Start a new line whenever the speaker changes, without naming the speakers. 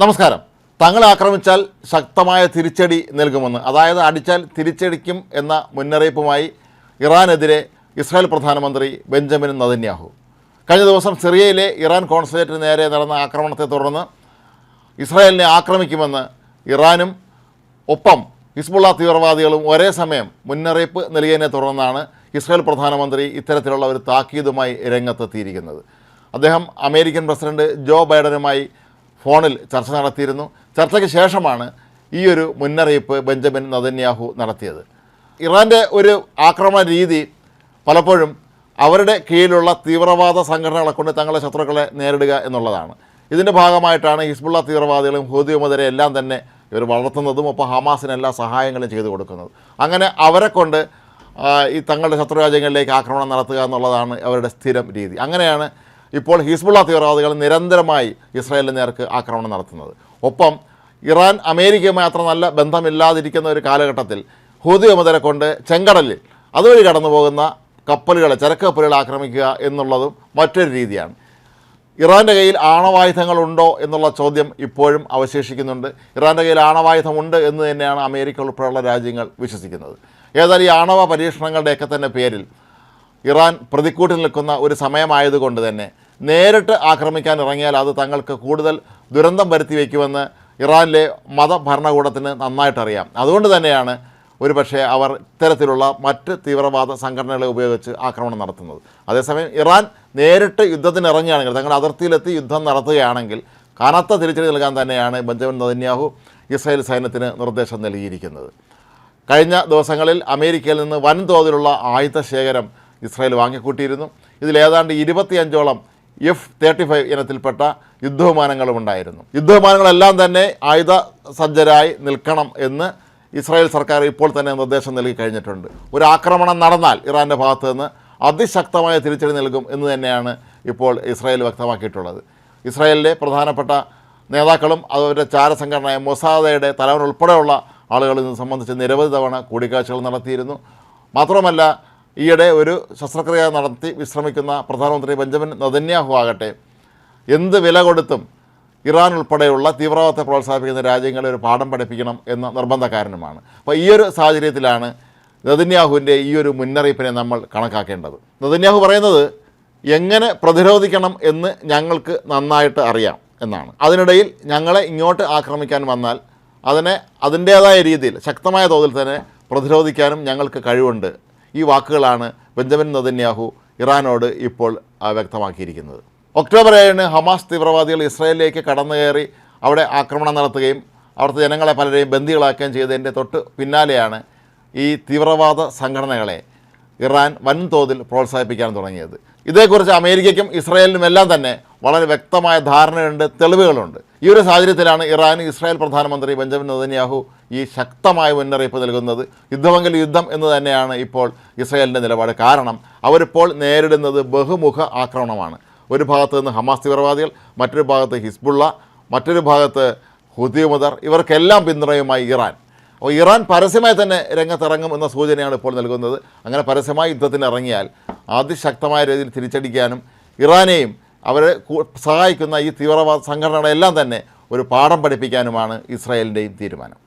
നമസ്കാരം. തങ്ങളെ ആക്രമിച്ചാൽ ശക്തമായ തിരിച്ചടി നൽകുമെന്ന് അതായത് അടിച്ചാൽ തിരിച്ചടിക്കും എന്ന മുന്നറിയിപ്പുമായി ഇറാനെതിരെ ഇസ്രായേൽ പ്രധാനമന്ത്രി ബെഞ്ചമിൻ നദന്യാഹു. കഴിഞ്ഞ ദിവസം സിറിയയിലെ ഇറാൻ കോൺസുലേറ്റിന് നേരെ നടന്ന ആക്രമണത്തെ തുടർന്ന് ഇസ്രായേലിനെ ആക്രമിക്കുമെന്ന് ഇറാനും ഒപ്പം ഹിസ്ബുള്ള തീവ്രവാദികളും ഒരേ സമയം മുന്നറിയിപ്പ് നൽകിയതിനെ തുടർന്നാണ് ഇസ്രായേൽ പ്രധാനമന്ത്രി ഇത്തരത്തിലുള്ള ഒരു താക്കീതുമായി രംഗത്തെത്തിയിരിക്കുന്നത്. അദ്ദേഹം അമേരിക്കൻ പ്രസിഡന്റ് ജോ ബൈഡനുമായി ഫോണിൽ ചർച്ച നടത്തിയിരുന്നു. ചർച്ചയ്ക്ക് ശേഷമാണ് ഈ ഒരു മുന്നറിയിപ്പ് ബെഞ്ചമിൻ നദന്യാഹു നടത്തിയത്. ഇറാന്റെ ഒരു ആക്രമണ രീതി പലപ്പോഴും അവരുടെ കീഴിലുള്ള തീവ്രവാദ സംഘടനകളെ കൊണ്ട് തങ്ങളുടെ ശത്രുക്കളെ നേരിടുക എന്നുള്ളതാണ്. ഇതിന്റെ ഭാഗമായിട്ടാണ് ഹിസ്ബുള്ള തീവ്രവാദികളും ഹോദിയുമതരെ എല്ലാം തന്നെ ഇവർ വളർത്തുന്നതും ഒപ്പം ഹമാസിന് എല്ലാ സഹായങ്ങളും ചെയ്തു കൊടുക്കുന്നത്. അങ്ങനെ അവരെ കൊണ്ട് ഈ തങ്ങളുടെ ശത്രുരാജ്യങ്ങളിലേക്ക് ആക്രമണം നടത്തുക എന്നുള്ളതാണ് അവരുടെ സ്ഥിരം രീതി. അങ്ങനെയാണ് ഇപ്പോൾ ഹിസ്ബുള്ള തീവ്രവാദികൾ നിരന്തരമായി ഇസ്രായേലിന് നേർക്ക് ആക്രമണം നടത്തുന്നത്. ഒപ്പം ഇറാൻ അമേരിക്കയുമായി അത്ര നല്ല ബന്ധമില്ലാതിരിക്കുന്ന ഒരു കാലഘട്ടത്തിൽ ഹൂതി വിമതരെ കൊണ്ട് ചെങ്കടലിൽ അതുവഴി കടന്നു പോകുന്ന കപ്പലുകളെ ചരക്ക് കപ്പലുകളെ ആക്രമിക്കുക എന്നുള്ളതും മറ്റൊരു രീതിയാണ്. ഇറാന്റെ കയ്യിൽ ആണവായുധങ്ങളുണ്ടോ എന്നുള്ള ചോദ്യം ഇപ്പോഴും അവശേഷിക്കുന്നുണ്ട്. ഇറാന്റെ കയ്യിൽ ആണവായുധമുണ്ട് എന്ന് തന്നെയാണ് അമേരിക്ക ഉൾപ്പെടെയുള്ള രാജ്യങ്ങൾ വിശ്വസിക്കുന്നത്. ഏതായാലും ഈ ആണവ പരീക്ഷണങ്ങളുടെയൊക്കെ തന്നെ പേരിൽ ഇറാൻ പ്രതിക്കൂട്ടിൽ നിൽക്കുന്ന ഒരു സമയമായതുകൊണ്ട് തന്നെ നേരിട്ട് ആക്രമിക്കാൻ ഇറങ്ങിയാൽ അത് തങ്ങൾക്ക് കൂടുതൽ ദുരന്തം വരുത്തി വയ്ക്കുമെന്ന് ഇറാനിലെ മതഭരണകൂടത്തിന് നന്നായിട്ടറിയാം. അതുകൊണ്ട് തന്നെയാണ് ഒരുപക്ഷെ അവർ ഇത്തരത്തിലുള്ള മറ്റ് തീവ്രവാദ സംഘടനകളെ ഉപയോഗിച്ച് ആക്രമണം നടത്തുന്നത്. അതേസമയം ഇറാൻ നേരിട്ട് യുദ്ധത്തിന് ഇറങ്ങുകയാണെങ്കിൽ തങ്ങളുടെ അതിർത്തിയിലെത്തി യുദ്ധം നടത്തുകയാണെങ്കിൽ കനത്ത തിരിച്ചടി നൽകാൻ തന്നെയാണ് ബെഞ്ചമിൻ നദന്യാഹു ഇസ്രായേൽ സൈന്യത്തിന് നിർദ്ദേശം നൽകിയിരിക്കുന്നത്. കഴിഞ്ഞ ദിവസങ്ങളിൽ അമേരിക്കയിൽ നിന്ന് വൻതോതിലുള്ള ആയുധ ശേഖരം ഇസ്രായേൽ വാങ്ങിക്കൂട്ടിയിരുന്നു. ഇതിലേതാണ്ട് ഇരുപത്തിയഞ്ചോളം എഫ് തേർട്ടി ഫൈവ് ഇനത്തിൽപ്പെട്ട യുദ്ധവിമാനങ്ങളും ഉണ്ടായിരുന്നു യുദ്ധവിമാനങ്ങളെല്ലാം തന്നെ ആയുധ സജ്ജരായി നിൽക്കണം എന്ന് ഇസ്രായേൽ സർക്കാർ ഇപ്പോൾ തന്നെ നിർദ്ദേശം നൽകി കഴിഞ്ഞിട്ടുണ്ട്. ഒരു ആക്രമണം നടന്നാൽ ഇറാന്റെ ഭാഗത്തു നിന്ന് അതിശക്തമായ തിരിച്ചടി നൽകും എന്ന് തന്നെയാണ് ഇപ്പോൾ ഇസ്രായേൽ വ്യക്തമാക്കിയിട്ടുള്ളത്. ഇസ്രായേലിലെ പ്രധാനപ്പെട്ട നേതാക്കളും അവരുടെ ചാരസംഘടനയായ മൊസാദയുടെ തലവൻ ഉൾപ്പെടെയുള്ള ആളുകൾ ഇത് സംബന്ധിച്ച് നിരവധി തവണ കൂടിക്കാഴ്ചകൾ നടത്തിയിരുന്നു. മാത്രമല്ല ഈയിടെ ഒരു ശസ്ത്രക്രിയ നടത്തി വിശ്രമിക്കുന്ന പ്രധാനമന്ത്രി ബെഞ്ചമിൻ നദന്യാഹു ആകട്ടെ. എന്ത് വില കൊടുത്തും ഇറാൻ ഉൾപ്പെടെയുള്ള തീവ്രവാദത്തെ പ്രോത്സാഹിപ്പിക്കുന്ന രാജ്യങ്ങളെ ഒരു പാഠം പഠിപ്പിക്കണം എന്ന നിർബന്ധക്കാരനുമാണ്. അപ്പോൾ ഈ ഒരു സാഹചര്യത്തിലാണ് നദന്യാഹുവിന്റെ ഈ ഒരു മുന്നറിയിപ്പിനെ നമ്മൾ കണക്കാക്കേണ്ടത്. നദന്യാഹു പറയുന്നത് എങ്ങനെ പ്രതിരോധിക്കണം എന്ന് ഞങ്ങൾക്ക് നന്നായിട്ട് അറിയാം എന്നാണ്. അതിനിടയിൽ ഞങ്ങളെ ഇങ്ങോട്ട് ആക്രമിക്കാൻ വന്നാൽ അതിനെ അതിന്റേതായ രീതിയിൽ ശക്തമായ തോതിൽ തന്നെ പ്രതിരോധിക്കാനും ഞങ്ങൾക്ക് കഴിവുണ്ട് ഈ വാക്കുകളാണ് ബെഞ്ചമിൻ നദന്യാഹു ഇറാനോട് ഇപ്പോൾ വ്യക്തമാക്കിയിരിക്കുന്നത്. ഒക്ടോബർ ഏഴിന് ഹമാസ് തീവ്രവാദികൾ ഇസ്രായേലിലേക്ക് കടന്നു കയറി അവിടെ ആക്രമണം നടത്തുകയും അവിടുത്തെ ജനങ്ങളെ പലരെയും ബന്ദികളാക്കുകയും ചെയ്തതിന്റെ തൊട്ട് പിന്നാലെയാണ് ഈ തീവ്രവാദ സംഘടനകളെ ഇറാൻ വൻതോതിൽ പ്രോത്സാഹിപ്പിക്കാൻ തുടങ്ങിയത്. ഇതേക്കുറിച്ച് അമേരിക്കയ്ക്കും ഇസ്രായേലിനും എല്ലാം തന്നെ വളരെ വ്യക്തമായ ധാരണയുണ്ട് തെളിവുകളുണ്ട്. ഈ ഒരു സാഹചര്യത്തിലാണ് ഇറാൻ ഇസ്രായേൽ പ്രധാനമന്ത്രി ബെഞ്ചമിൻ നെതന്യാഹു ഈ ശക്തമായ മുന്നറിയിപ്പ് നൽകുന്നത്. യുദ്ധമെങ്കിൽ യുദ്ധം എന്ന് തന്നെയാണ് ഇപ്പോൾ ഇസ്രായേലിന്റെ നിലപാട്. കാരണം അവരിപ്പോൾ നേരിടുന്നത് ബഹുമുഖ ആക്രമണമാണ്. ഒരു ഭാഗത്ത് നിന്ന് ഹമാസ് തീവ്രവാദികൾ മറ്റൊരു ഭാഗത്ത് ഹിസ്ബുള്ള മറ്റൊരു ഭാഗത്ത് ഹുദിയുമദർ ഇവർക്കെല്ലാം പിന്തുണയുമായി ഇറാൻ. അപ്പോൾ ഇറാൻ പരസ്യമായി തന്നെ രംഗത്തിറങ്ങും എന്ന സൂചനയാണ് ഇപ്പോൾ നൽകുന്നത്. അങ്ങനെ പരസ്യമായി യുദ്ധത്തിന് ഇറങ്ങിയാൽ അതിശക്തമായ രീതിയിൽ തിരിച്ചടിക്കാനും ഇറാനെയും അവരെ സഹായിക്കുന്ന ഈ തീവ്രവാദ സംഘടനകളെല്ലാം തന്നെ ഒരു പാഠം പഠിപ്പിക്കാനുമാണ് ഇസ്രായേലിന്റെയും തീരുമാനം.